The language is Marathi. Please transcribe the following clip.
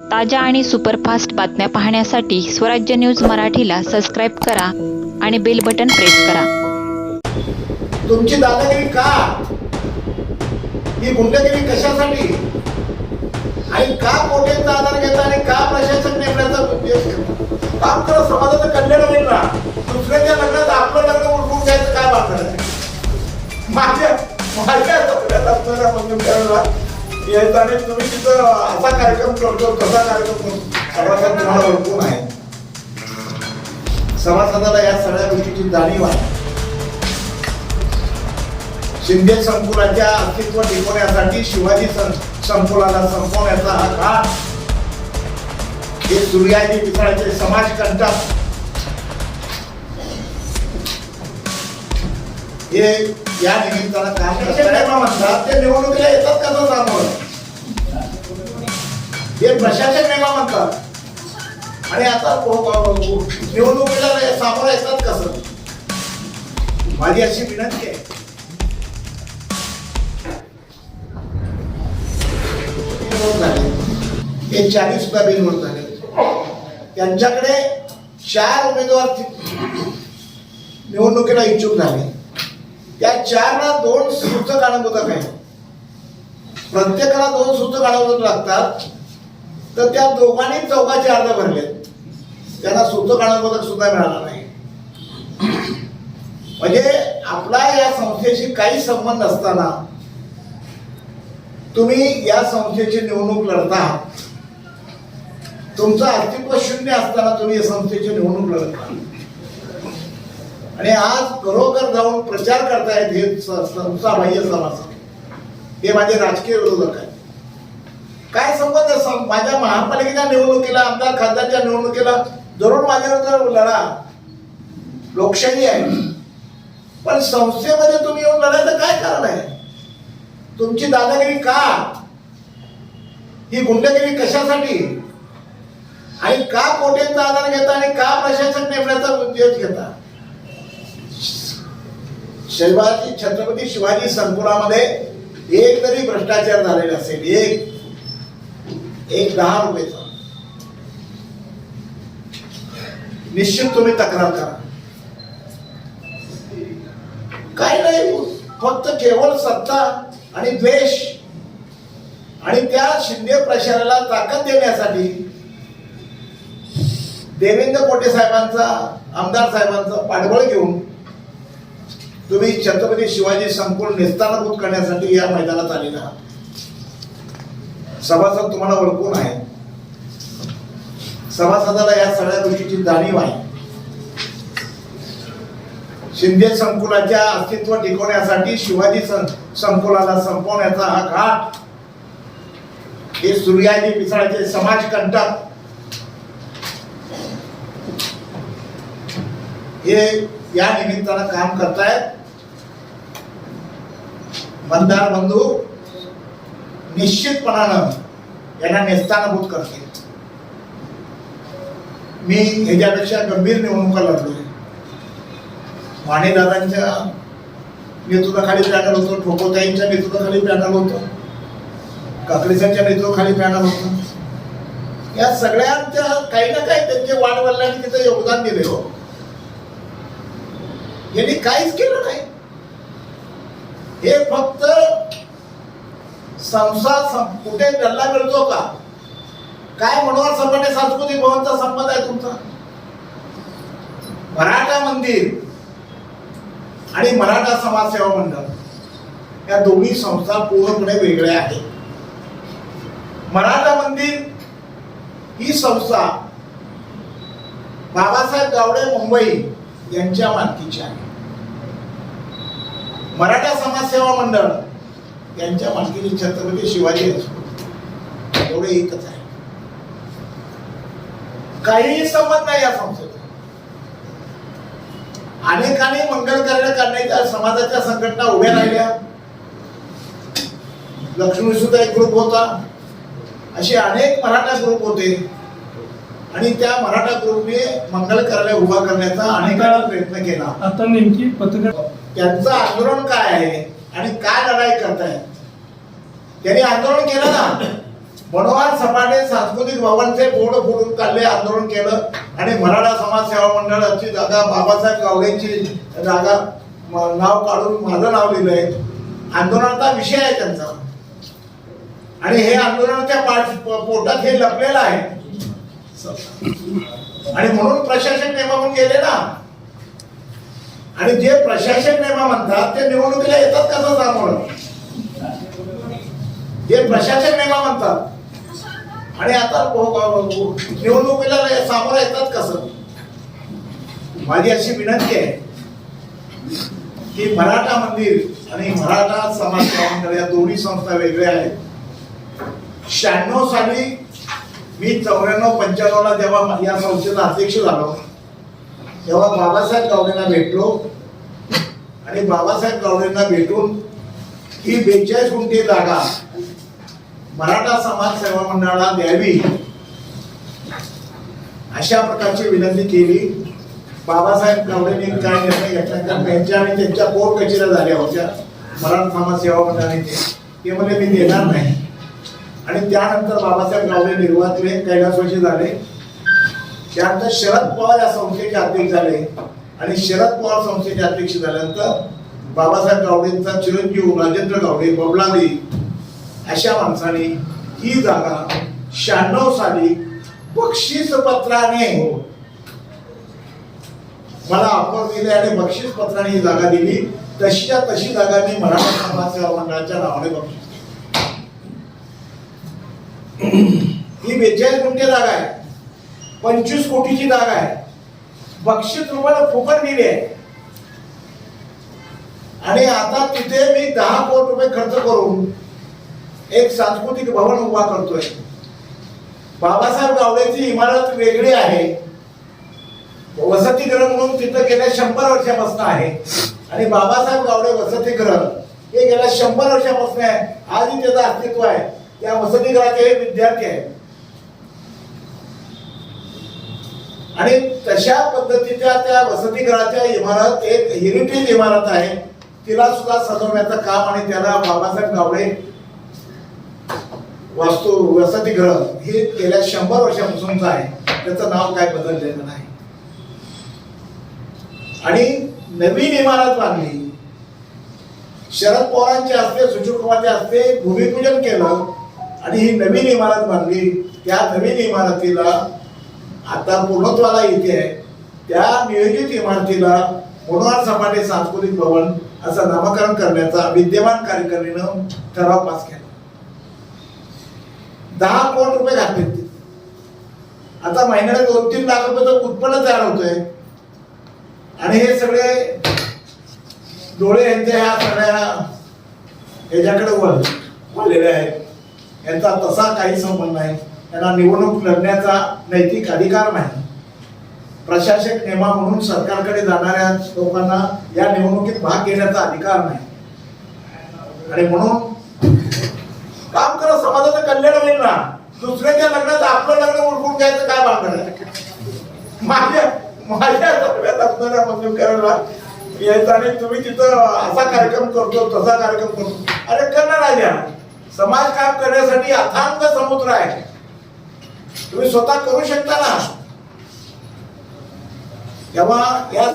ताज्या आणि सुपरफास्ट बातम्या पाहण्यासाठी स्वराज्य न्यूज मराठीला सबस्क्राईब करा आणि बेल बटन प्रेस करा. तुमची दादागिरी का? ही गुंडगिरी कशासाठी? आणि का कोटेचा आधार घेता आणि का प्रशासक नेमण्याचा उद्देश करता काम करा समाजाचं कल्याण होईल ना. दुसऱ्याच्या लग्नात आपलं लग्न उलटून घ्यायचं काय वाटत माझ्या माझ्या यायचं आणि तुम्ही तिथं असा कार्यक्रम करतो तसा कार्यक्रम करतो समाजात तुम्हाला ओळखून आहे. सभासदाला या सगळ्या गोष्टीची जाणीव आहे. शिंदे संकुलाच्या अस्तित्व टिकवण्यासाठी शिवाजी संकुलाला संपवण्याचा हा काळ. हे सूर्याजी पितळाचे समाज कंटक हे या निमित्तानं काम करतात म्हणतात ते निवडणुकीला येतात कसं सामोरं हे प्रशासन नेमा म्हणतात आणि आता निवडणुकीला सामोरं येतात कसं माझी अशी विनंती आहे. हे चाळीस सुद्धा बिनविरोध झाले. त्यांच्याकडे चार उमेदवार ति- निवडणुकीला इच्छुक झाले. त्या चारला दोन सूचक अनुभूतक आहेत प्रत्येकाला दोन सूचक अनुभूतक लागतात. तर त्या दोघांनी चौकाचे अर्ज भरले. त्यांना सूचक अनुभूतक सुद्धा मिळाला नाही. म्हणजे आपला या संस्थेशी काही संबंध असताना तुम्ही या संस्थेची निवडणूक लढता. तुमचं अस्तित्व शून्य असताना तुम्ही या संस्थेची निवडणूक लढता. आणि आज घरोघर जाऊन प्रचार करतायत हे स- बाह्य समाज. हे माझे राजकीय विरोधक आहेत. काय संबंध सं- माझ्या महापालिकेच्या निवडणुकीला आमदार खासदारच्या निवडणुकीला जरूर माझ्यावर लढा लोकशाही आहे. पण संस्थेमध्ये तुम्ही येऊन लढायचं काय कारण आहे? तुमची दादागिरी का? ही गुंडगिरी कशासाठी? आणि का कोटेचा आधार घेता आणि का प्रशासन नेमण्याचा उद्देश घेता? शिवाजी छत्रपती शिवाजी संकुलामध्ये एक तरी भ्रष्टाचार झालेला असेल एक. एक दहा रुपयेचा. निश्चित तुम्ही तक्रार करा. काय नाही फक्त केवळ सत्ता आणि द्वेष आणि त्या शिंदे प्रशाला ताकद देण्यासाठी देवेंद्र कोटे साहेबांचा आमदार साहेबांचा पाठबळ घेऊन तुम्ही छत्रपती शिवाजी संकुल निस्तानभूत करण्यासाठी या मैदानात आलेला आहात. सभासद तुम्हाला ओळखून आहे सभासदाला या सगळ्या गोष्टीची जाणीव आहे. शिंदे संकुलाच्या अस्तित्व टिकवण्यासाठी शिवाजी संकुलाला संपवण्याचा हा घाट हे सूर्याजी पिसाळाचे समाज कंटक. हे या निमित्तानं काम करतायत. मतदार बंधू निश्चितपणानं यांना नेस्तानभूत करते मी ह्याच्यापेक्षा गंभीर निवडणुका लढलो मानेदादांच्या नेतृत्वाखाली पॅनल होतो ठोकोताईंच्या नेतृत्वाखाली पॅनल होतं काकडीसांच्या नेतृत्वाखाली पॅनल होतं. या सगळ्यांच्या काही ना काही त्यांचे वाढवडिलांनी तिथं योगदान दिले हो. यांनी काहीच केलं नाही. हे फक्त संसार कुठे गल्ला मिळतो का? काय मनोहर संबंधी सांस्कृतिक भवनचा संबंध आहे तुमचा? मराठा मंदिर आणि मराठा समाजसेवा मंडळ या दोन्ही संस्था पूर्णपणे वेगळ्या आहेत. मराठा मंदिर ही संस्था बाबासाहेब गावडे मुंबई यांच्या मालकीची आहे. मराठा समाजसेवा मंडळ यांच्या मालकीने छत्रपती शिवाजी एवढे एकच आहे. काहीही संबंध नाही या संस्थेचा अनेकांनी मंगल कार्य करण्याच्या समाजाच्या संघटना उभ्या राहिल्या. लक्ष्मी सुद्धा एक ग्रुप होता. असे अनेक मराठा ग्रुप होते. आणि त्या मराठा ग्रुपने मंगल कार्यालय उभा करण्याचा अनेकांना प्रयत्न केला. आता नेमकी पत्रकार त्यांचं आंदोलन काय आहे आणि काय लढाई करतायत त्यांनी आंदोलन केलं ना. मनोहर सपाटे सांस्कृतिक भवनचे बोर्ड फोडून काढले आंदोलन केलं. आणि मराठा समाज सेवा मंडळाची जागा बाबासाहेब गावडेंची जागा नाव काढून माझं नाव लिहिलंय. आंदोलनाचा विषय आहे त्यांचा. आणि हे आंदोलनाच्या पाठ पोटात हे लपलेलं आहे. आणि म्हणून प्रशासक नेमावून गेले ना. आणि जे प्रशासक नेमा म्हणतात ते निवडणुकीला येतात कसं सामोरं जे प्रशासक नेमा म्हणतात. आणि आता हो, हो, हो, निवडणुकीला सामोरं येतात कसं माझी अशी विनंती आहे की मराठा मंदिर आणि मराठा समाज सेवा मंडळ या दोन्ही संस्था वेगळ्या आहेत. शहाण्णव साली मी चौऱ्याण्णव पंच्याण्णवला जेव्हा या संस्थेचा अध्यक्ष झालो तेव्हा बाबासाहेब गावडेंना भेटलो. आणि बाबासाहेब गावडेंना भेटून ही बेचाळीस गुंठे जागा मराठा समाज सेवा मंडळाला द्यावी अशा प्रकारची विनंती केली. बाबासाहेब गावडेंनी काय निर्णय घेतला? तर त्यांच्या आणि त्यांच्या कोर्ट कचेऱ्या झाल्या होत्या. मराठा समाज सेवा मंडळाने ते म्हणजे मी देणार नाही. आणि त्यानंतर बाबासाहेब गावडे निर्वाचले कैलासवाशी झाले. त्यानंतर शरद पवार या संस्थेचे अध्यक्ष झाले. आणि शरद पवार संस्थेचे अध्यक्ष झाल्यानंतर बाबासाहेब गावडेंचा चिरंजीव राजेंद्र गावडे बबलादी अशा माणसाने ही जागा शहाण्णव साली बक्षीस पत्राने मला ऑफर दिली आणि बक्षीस पत्राने ही जागा दिली. तशीच्या तशी जागा मी मराठा समाज सेवा मंडळाच्या नावाने बक्षीस ही बेचाळीस गुंठे जागा आहे. पंचवीस कोटीची जागा आहे. बक्षीस तुम्हाला फुकट दिली आहे. आणि आता तिथे मी दहा कोटी रुपये खर्च करून एक सांस्कृतिक भवन उभा करतोय. बाबासाहेब गावडेची इमारत वेगळी आहे. वसतिगृह म्हणून तिथं गेल्या शंभर वर्षापासून आहे. आणि बाबासाहेब गावडे वसतिगृह हे गेल्या शंभर वर्षापासून आहे. आजही त्याचं अस्तित्व आहे. त्या वसतिगृहाचे हे विद्यार्थी आहेत. आणि तशा पद्धतीच्या त्या वसतिगृहाच्या इमारत एक हेरिटेज इमारत आहे तिला सुद्धा सजवण्याचं काम आणि त्याला बाबासाहेब गावडे वास्तू वसतिगृह हे गेल्या शंभर वर्षापासूनच आहे. त्याचं नाव काय बदललेलं नाही. आणि नवीन इमारत बांधली. शरद पवारांचे असते सुशीलकुमारच्या असते भूमिपूजन केलं आणि ही नवीन इमारत बांधली. त्या नवीन इमारतीला आता पूर्णत्वाला येते आहे त्या नियोजित इमारतीला मनोहर सपाटे सांस्कृतिक भवन असं नामकरण करण्याचा विद्यमान कार्यकारिणीनं ठराव पास केला. दहा कोटी रुपये घातले आता महिन्याला दोन तीन लाख रुपयाचं उत्पन्न तयार होतंय. आणि हे सगळे डोळे यांच्या ह्या सगळ्या ह्याच्याकडे वळलेले आहेत. यांचा तसा काही संबंध नाही. त्यांना निवडणूक लढण्याचा नैतिक अधिकार नाही. प्रशासक नेमा म्हणून सरकारकडे जाणाऱ्या लोकांना या निवडणुकीत भाग घेण्याचा अधिकार नाही. आणि म्हणून काम करा समाजाचं कल्याण होईल ना. दुसऱ्याच्या लग्नात आपलं लग्न उरकून घ्यायचं काय भांडण आहे? माझ्या माझ्या सगळ्यात असणाऱ्या करायला यायचं आणि तुम्ही तिथं असा कार्यक्रम करतो तसा कार्यक्रम करतो. अरे करणार आहे समाज काम करण्यासाठी अथांग समुद्र आहे. तुम्ही स्वतः करू शकता ना. तेव्हा या